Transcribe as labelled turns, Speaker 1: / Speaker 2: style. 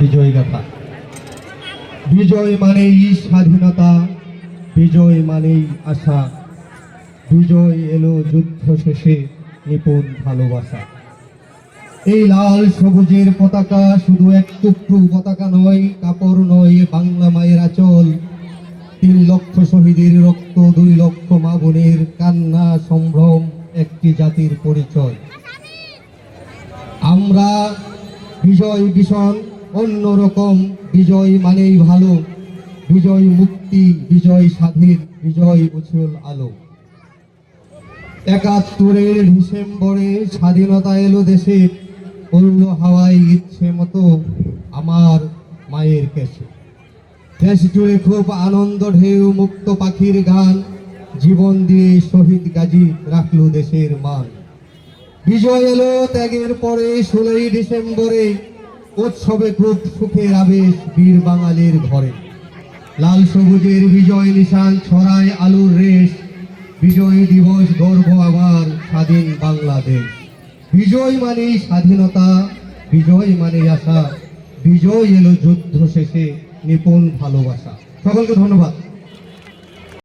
Speaker 1: বিজয় গাথা বিজয় মানেই স্বাধীনতা, বিজয় মানেই আশা, বিজয় এলো যুদ্ধ শেষে নিপুণ ভালোবাসা। এই লাল সবুজের পতাকা শুধু এক টুকরো পতাকা নয়, কাপড় নয়, বাংলা মায়ের আচল। তিন লক্ষ শহীদের রক্ত, দুই লক্ষ মা বোনের কান্না, সম্ভ্রম, একটি জাতির পরিচয়। আমরা বিজয় ভীষণ অন্যরকম বিজয় মানেই ভালো। বিজয় মুক্তি, বিজয় স্বাধীন, বিজয় উজ্জ্বল আলো। একাত্তরের ডিসেম্বরে স্বাধীনতা এলো দেশে পড়ল হাওয়ায় ইচ্ছে মতো আমার মায়ের কাছে। দেশ জুড়ে খুব আনন্দ, ঢেউ, মুক্ত পাখির গান, জীবন দিয়ে শহীদ গাজী রাখল দেশের মান। বিজয় এলো ত্যাগের পরে, ষোলোই ডিসেম্বরে উৎসবে খুব সুখের আবেশ বীর বাঙালির ঘরে। লাল সবুজের বিজয় নিশান, ছড়ায় আলুর রেশ। বিজয় দিবস গর্ব আবার স্বাধীন বাংলাদেশ। বিজয় মানেই স্বাধীনতা, বিজয় মানে আশা। বিজয় এলো যুদ্ধ শেষে নিপুণ ভালোবাসা। সকলকে ধন্যবাদ।